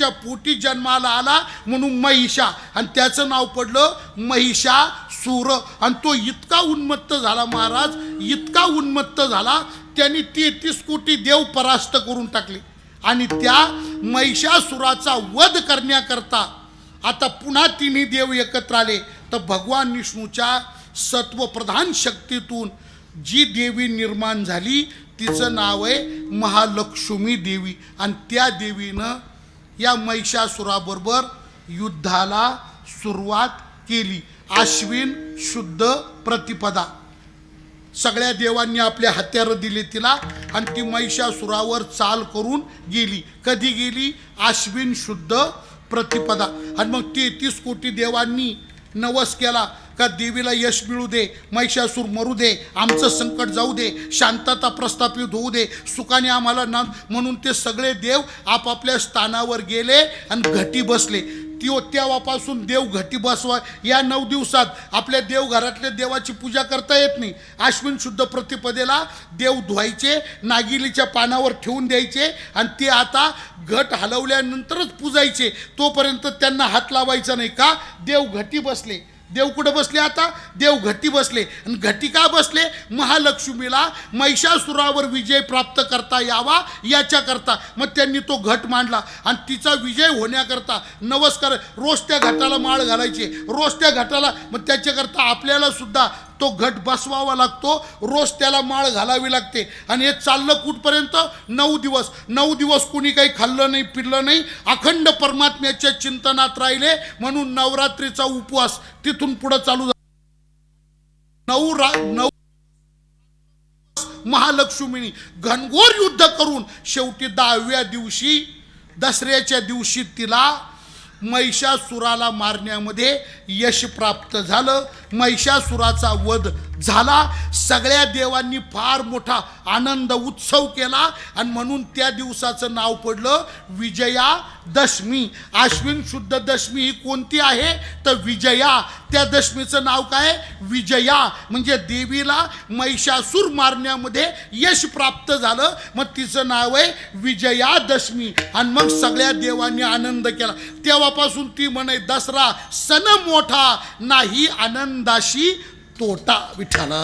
तिच्या पोटी जन्माला आला म्हणून महिषा. आणि त्याचं नाव पडलं महिषा सूर. आणि तो इतका उन्मत्त झाला महाराज इतका उन्मत्त झाला त्यांनी तेहतीस कोटी देव परास्त करून टाकले. आणि त्या महिषासुराचा वध करण्याकरता आता पुन्हा तिन्ही देव एकत्र आले. तर भगवान विष्णूच्या सत्वप्रधान शक्तीतून जी देवी निर्माण झाली तिचं नाव आहे महालक्ष्मी देवी. आणि त्या देवीनं या महिषासुराबरोबर युद्धाला सुरुवात केली. आश्विन शुद्ध प्रतिपदा. सगळ्या देवांनी आपले हत्यारं दिले तिला आणि ती महिषासुरावर चाल करून गेली. कधी गेली? आश्विन शुद्ध प्रतिपदा. आणि मग तेहतीस कोटी देवांनी नवस केला. का देवीला यश मिळू दे महिषासूर मरू दे आमचं संकट जाऊ दे शांतता प्रस्थापित होऊ दे सुखाने आम्हाला ना म्हणून ते सगळे देव आपापल्या स्थानावर गेले आणि घटी बसले. त्यो तेव्हापासून देव घटी बसवा. या नऊ दिवसात आपल्या देवघरातल्या देवाची पूजा करता येत नाही. अश्विन शुद्ध प्रतिपदेला देव धुवायचे नागिलीच्या पानावर ठेवून द्यायचे आणि ते आता घट हलवल्यानंतरच पूजायचे. तोपर्यंत त्यांना हात लावायचा नाही का? देव घटी बसले. देव कुठं बसले आता? देव घटी बसले. आणि घटी का बसले? महालक्ष्मीला महिषासुरावर विजय प्राप्त करता यावा याच्याकरता. मग त्यांनी तो घट मांडला. आणि तिचा विजय होण्याकरता नमस्कार रोज त्या घटाला माळ घालायची. रोज त्या घटाला मग त्याच्याकरता आपल्याला सुद्धा तो घट बसवावा लागतो. रोज त्याला माळ घालावी लागते. आणि हे चाललं कुठपर्यंत? नऊ दिवस. नऊ दिवस कुणी काही खाल्लं नाही पिरलं नाही. अखंड परमात्म्याच्या चिंतनात राहिले. म्हणून नवरात्रीचा उपवास तिथून पुढं चालू झाला. नऊ रा नऊ महालक्ष्मीनी घनघोर युद्ध करून शेवटी दहाव्या दिवशी दसऱ्याच्या दिवशी तिला महिषासुराला मारण्यामध्ये यश प्राप्त झालं. महिषासुराचा वध झाला. सगळ्या देवांनी फार मोठा आनंद उत्सव केला. आणि म्हणून त्या दिवसाचं नाव पडलं विजया दशमी आश्विन शुद्ध दशमी ही कोणती आहे? तर विजया. त्या दशमीचं नाव काय? विजया. म्हणजे देवीला महिषासूर मारण्यामध्ये यश प्राप्त झालं. मग तिचं नाव आहे विजया दशमी आणि मग सगळ्या देवांनी आनंद केला. तेव्हापासून ती म्हणे दसरा सण मोठा नाही आनंदाशी तोटा विठ्ठला